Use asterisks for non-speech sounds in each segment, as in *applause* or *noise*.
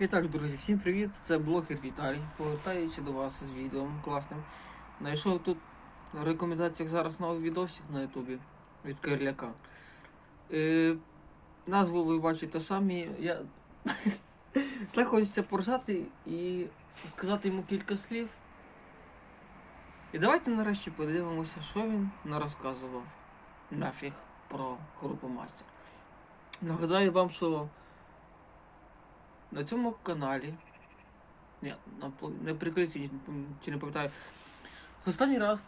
І так, друзі, всім привіт! Це блогер Віталій. Повертаючи до вас з відео класним. Знайшов тут на рекомендаціях зараз новий відосик на Ютубі від Кирляка. Е, назву ви бачите самі. Я *laughs* так хочеться поржати і сказати йому кілька слів. І давайте нарешті подивимося, що він нарозказував нафіг про групу Мастер. Нагадаю вам, що на цьому каналі. Ні, не прикриті, чи не пам'ятаю. Останній раз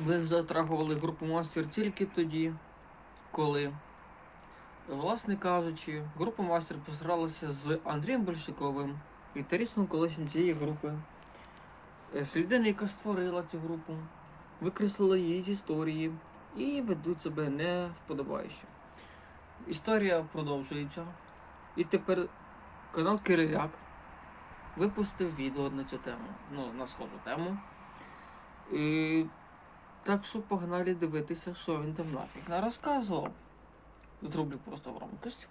ви затрагували групу Мастер тільки тоді, коли, власне кажучи, група Мастер посралася з Андрієм Большаковим, гітаристом колишнім цієї групи. Е, з людиною, яка створила цю групу, викреслила її з історії і ведуть себе не вподобающе. Історія продовжується. І тепер канал Кириляк випустив відео на цю тему. Ну, на схожу тему. І... Так що погнали дивитися, що він там нафіг не розказував. Зроблю просто громкость.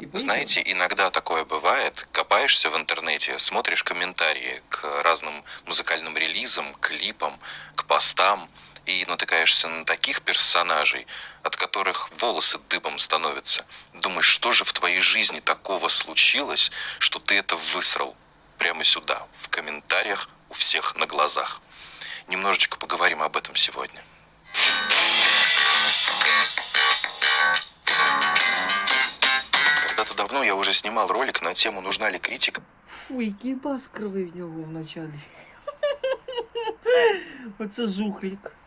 І поїхали. Знаете, иногда такое бывает. Копаешься в интернете, смотришь комментарии к разным музыкальным релизам, клипам, к постам И натыкаешься на таких персонажей, от которых волосы дыбом становятся. Думаешь, что же в твоей жизни такого случилось, что ты это высрал прямо сюда, в комментариях у всех на глазах. Немножечко поговорим об этом сегодня. Когда-то давно я уже снимал ролик на тему «Нужна ли критика?» Фу, який бас кривий в нього вначалі. Оце жухлік. *laughs*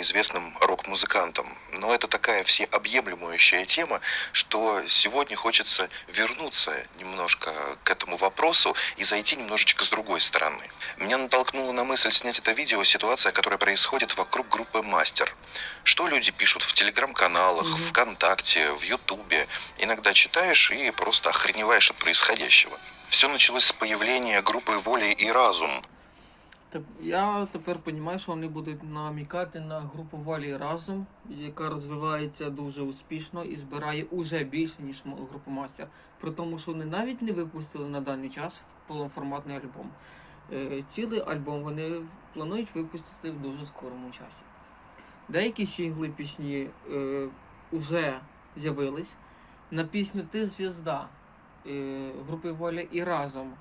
известным рок-музыкантом. Но это такая всеобъемлющая тема, что сегодня хочется вернуться немножко к этому вопросу и зайти немножечко с другой стороны. Меня натолкнула на мысль снять это видео ситуация, которая происходит вокруг группы «Мастер». Что люди пишут в телеграм-каналах, Мгм. ВКонтакте, в Ютубе. Иногда читаешь и просто охреневаешь от происходящего. Все началось с появления группы «Воля и разум», Я тепер розумію, що вони будуть намікати на групу Валі разом, яка розвивається дуже успішно і збирає уже більше, ніж група Мастер. При тому, що вони навіть не випустили на даний час повноформатний альбом. Е, Цілий альбом вони планують випустити в дуже скорому часі. Деякі сінгли пісні е, вже з'явились. На пісню Ти звізда е, групи Воля і разом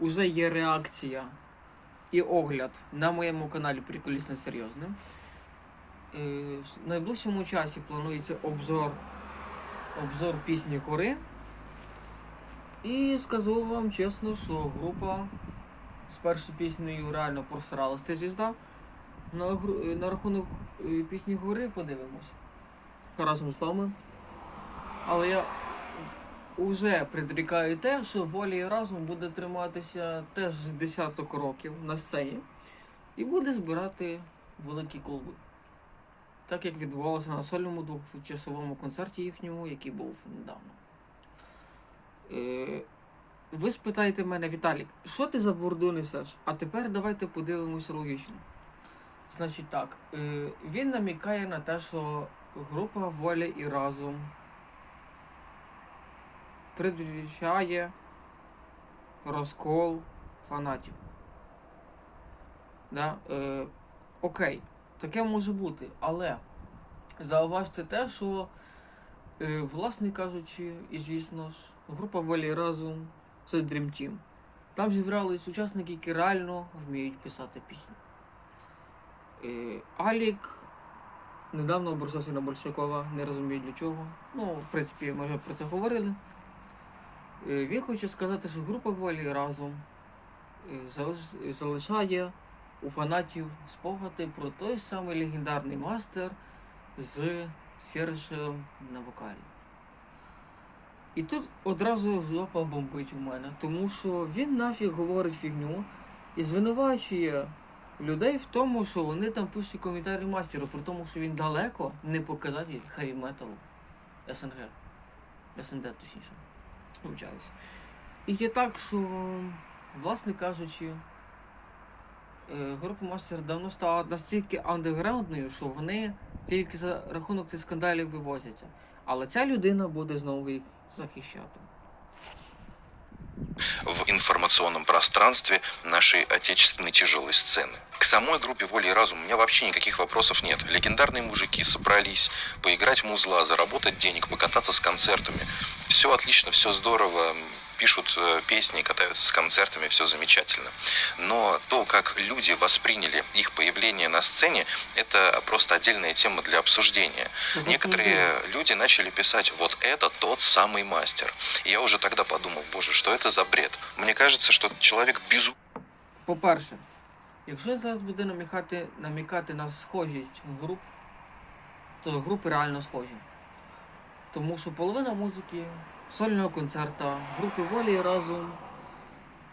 уже є реакція і огляд на моєму каналі Приколісно серйозним. Е, В найближчому часі планується обзор, обзор пісні Гори. І скажу вам чесно, що група з першою піснею реально просралась ти звізда. На, е, на рахунок е, пісні Гори подивимось. Разом з вами. Але я Уже предрікаю те, що волі і разум буде триматися теж з десяток років на сцені і буде збирати великі колби. Так як відбувалося на сольному двохчасовому концерті їхньому, який був недавно. Е, ви спитаєте мене, Віталік, що ти за бурду несеш? А тепер давайте подивимося логічно. Значить так, е, він намікає на те, що група воля і разум предвіщає розкол фанатів. Да? Е, окей, таке може бути, але зауважте те, що, е, власне кажучи, і звісно ж, група Волі Разум це Dream Team. Там зібрались учасники, які реально вміють писати пісні. Е, Алік недавно обращався на Большакова, не розумію для чого. Ну, в принципі, ми вже про це говорили. Е, Він хоче сказати, що група волі разом е, залишає у фанатів спогади про той самий легендарний мастер з Сержем на вокалі. І тут одразу жопа бомбить у мене, тому що він нафіг говорить фігню і звинувачує людей в тому, що вони там пишуть коментарі мастеру, при тому, що він далеко не показатель хай металу СНГ. СНД точніше. Вибачаюсь. І є так, що, власне кажучи, е, група Мастер давно стала настільки андеграундною, що вони тільки за рахунок цих скандалів вивозяться. Але ця людина буде знову їх захищати. в информационном пространстве нашей отечественной тяжелой сцены. К самой группе «Воля и разум» у меня вообще никаких вопросов нет. Легендарные мужики собрались поиграть в музла, заработать денег, покататься с концертами. Все отлично, все здорово. Пишут э, песни, катаются с концертами, все замечательно. Но то, как люди восприняли их появление на сцене, это просто отдельная тема для обсуждения. Некоторые люди начали писать, вот это тот самый мастер. И я уже тогда подумал, боже, что это за бред? Мне кажется, что человек безумно По-перше, якщо зараз буде намікати, намікати на схожість груп, то групи реально схожі. Тому що половина музики сольного концерта групи Волі і разум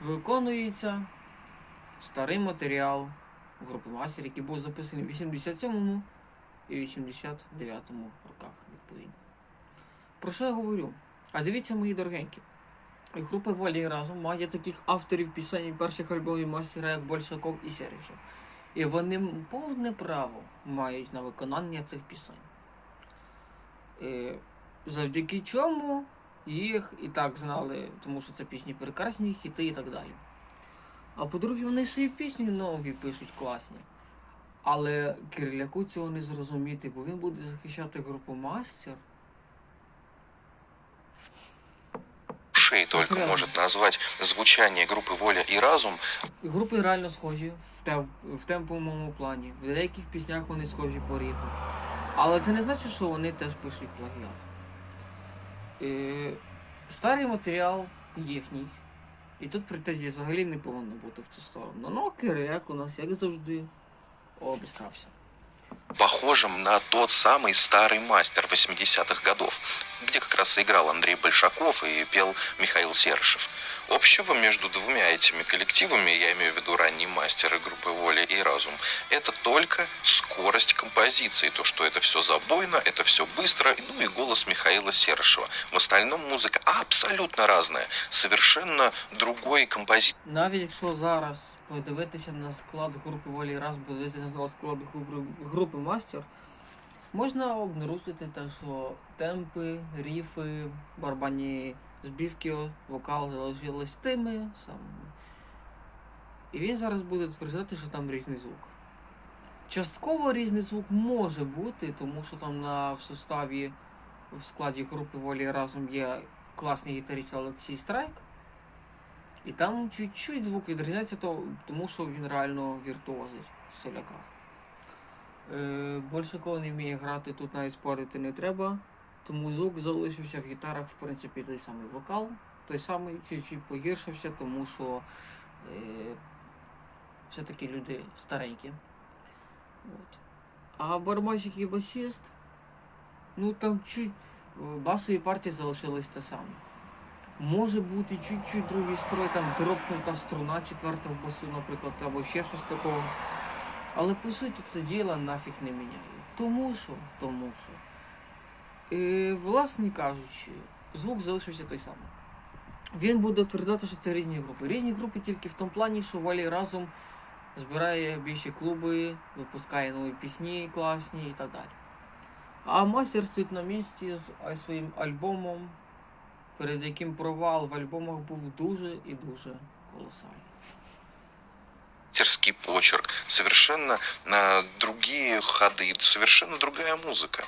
виконується старий матеріал групи Мастер, який був записаний в 87-му і 89-му роках, відповідно. Про що я говорю? А дивіться, мої дорогенькі. Група Волі і разом має таких авторів пісень перших альбомів мастера, як Большаков і Сережа. І вони повне право мають на виконання цих пісень. Е, завдяки чому їх і так знали, тому що це пісні прекрасні, хіти і так далі. А по-друге, вони свої пісні нові пишуть класні. Але Кириляку цього не зрозуміти, бо він буде захищати групу Мастер. Шеи только Серьезно? может назвать звучание группы «Воля и разум» Групи реально схожі в, тем, в темповому плані. В деяких піснях вони схожі по ритму. Але це не значить, що вони теж пишуть плагіат. Е, старий матеріал їхній. І тут претензій взагалі не повинно бути в цю сторону. Ну, Кирек у нас, як завжди, обісрався. Похожим на тот самый старый мастер 80-х годов, где как раз и играл Андрей Большаков и пел Михаил Серышев. Общего между двумя этими коллективами, я имею в виду ранние мастеры группы «Воля и разум», это только скорость композиции, то, что это все забойно, это все быстро, ну и голос Михаила Серышева. В остальном музыка абсолютно разная, совершенно другой композитор. Навіть зараз подивитися на склад групи Волі раз, подивитися на склад групи, Мастер, можна обнаружити те, що темпи, ріфи, барабанні збівки, вокал залишились тими самими. І він зараз буде тверджати, що там різний звук. Частково різний звук може бути, тому що там на в составі в складі групи Волі разом є класний гітарист Олексій Страйк. І там чуть-чуть звук відрізняється, то, тому що він реально віртуозить в соляках. Е, Большаков не вміє грати, тут навіть спорити не треба. Тому звук залишився в гітарах, в принципі, той самий вокал. Той самий чуть-чуть погіршився, тому що е, все-таки люди старенькі. От. А барабанщик і басіст, ну там чуть е, басові партії залишились те саме. Може бути чуть-чуть другий строй, там дропнута струна четверта басу, наприклад, або ще щось такого. Але по суті це діло нафіг не міняє. Тому що, тому що, е, власне кажучи, звук залишився той самий. Він буде твердити, що це різні групи. Різні групи тільки в тому плані, що Валі разом збирає більші клуби, випускає нові пісні класні і так далі. А мастер стоїть на місці з своїм альбомом, перед яким провал в альбомах був дуже і дуже колосальний. мастерский почерк, совершенно э, другие ходы, совершенно другая музыка.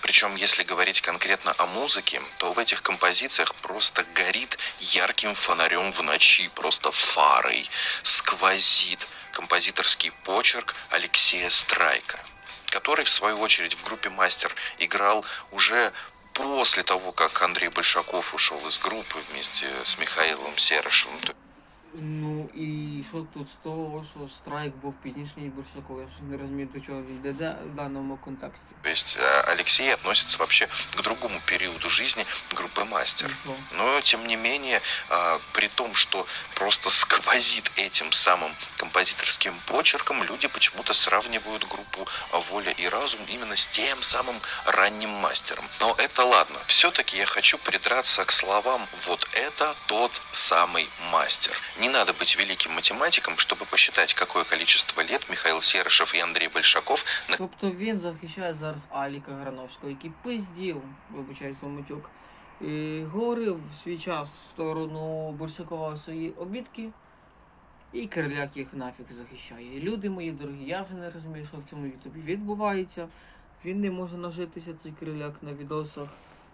Причем, если говорить конкретно о музыке, то в этих композициях просто горит ярким фонарем в ночи, просто фарой, сквозит композиторский почерк Алексея Страйка, который, в свою очередь, в группе «Мастер» играл уже после того, как Андрей Большаков ушел из группы вместе с Михаилом Серышевым. То Ну і що тут з того, що страйк був пізніше, ніж Борщаков, я ж не розумію, до чого він йде в даному контексті. То есть э, Алексей относится вообще к другому периоду жизни группы І «Мастер». що? Но, тем не менее, а, при том, что просто сквозит этим самым композиторским почерком, люди почему-то сравнивают группу «Воля и разум» именно с тем самым ранним мастером. Но это ладно. Все-таки я хочу придраться к словам «вот это тот самый мастер». Не надо быть великим математиком, чтобы посчитать, какое количество лет Михаил Серышев и Андрей Большаков Тобто він захищає зараз Аліка Грановського, який пиздів, вибачаю за матюк, І говорив в свій час в сторону Бурсакова свої обідки, і Кирляк їх нафіг захищає. Люди мої дорогі, я вже не розумію, що в цьому ютубі відбувається. Він не може нажитися цей криляк на відосах.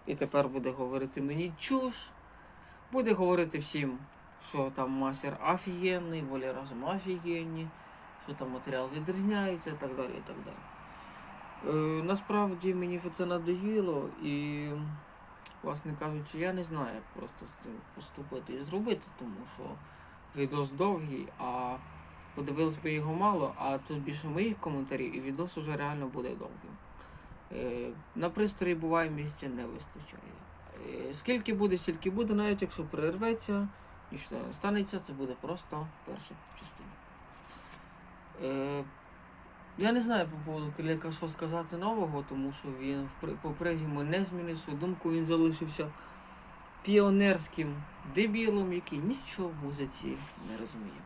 І тепер буде говорити мені чуш. Буде говорити всім, що там мастер офігенний, волі разом офігенні, що там матеріал відрізняється і так далі. і так далі. Е, насправді мені це надоїло і, власне кажучи, я не знаю, як просто з цим поступити і зробити, тому що відос довгий, а подивилось би його мало, а тут більше моїх коментарів, і відос уже реально буде довгим. Е, на пристрої буває місця не вистачає. Е, скільки буде, стільки буде, навіть якщо перерветься, нічого не станеться, це буде просто перша частина. Е, я не знаю по поводу Кріляка, що сказати нового, тому що він по-прежньому не змінив свою думку, він залишився піонерським дебілом, який нічого в музиці не розуміє.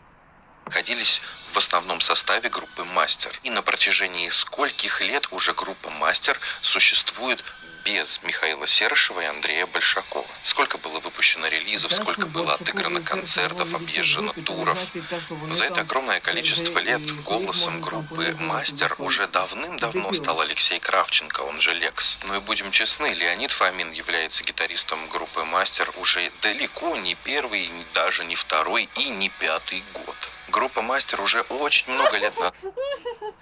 находились в основном составе группы «Мастер». И на протяжении скольких лет уже группа «Мастер» существует без Михаила Серышева и Андрея Большакова. Сколько было выпущено релизов, Те, сколько що было Борчаков отыграно і Серцев концертов, говорили, що объезжено групи, то туров. значить те, що вони За это там огромное це количество вже лет і своїх голосом можна там группы понижувати «Мастер» до уже свого. давным-давно Дебил. стал Алексей Кравченко, он же Лекс. Ну и будем честны, Леонид Фомин является гитаристом группы «Мастер» уже далеко не первый, ни- даже не второй и не пятый год. Группа «Мастер» уже очень много лет назад *laughs*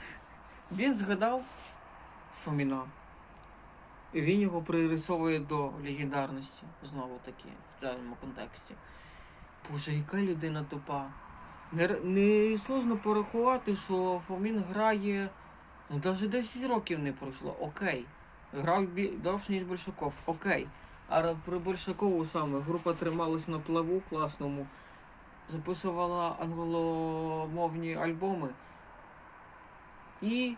Він згадав Фоміна. І він його пририсовує до легендарності, знову таки, в цьому контексті. Боже, яка людина тупа. Не, не сложно порахувати, що Фомін грає. Ну навіть 10 років не пройшло. Окей. Грав бі- довше, ніж Большаков, окей. А при Большакову саме група трималась на плаву класному, записувала англомовні альбоми. І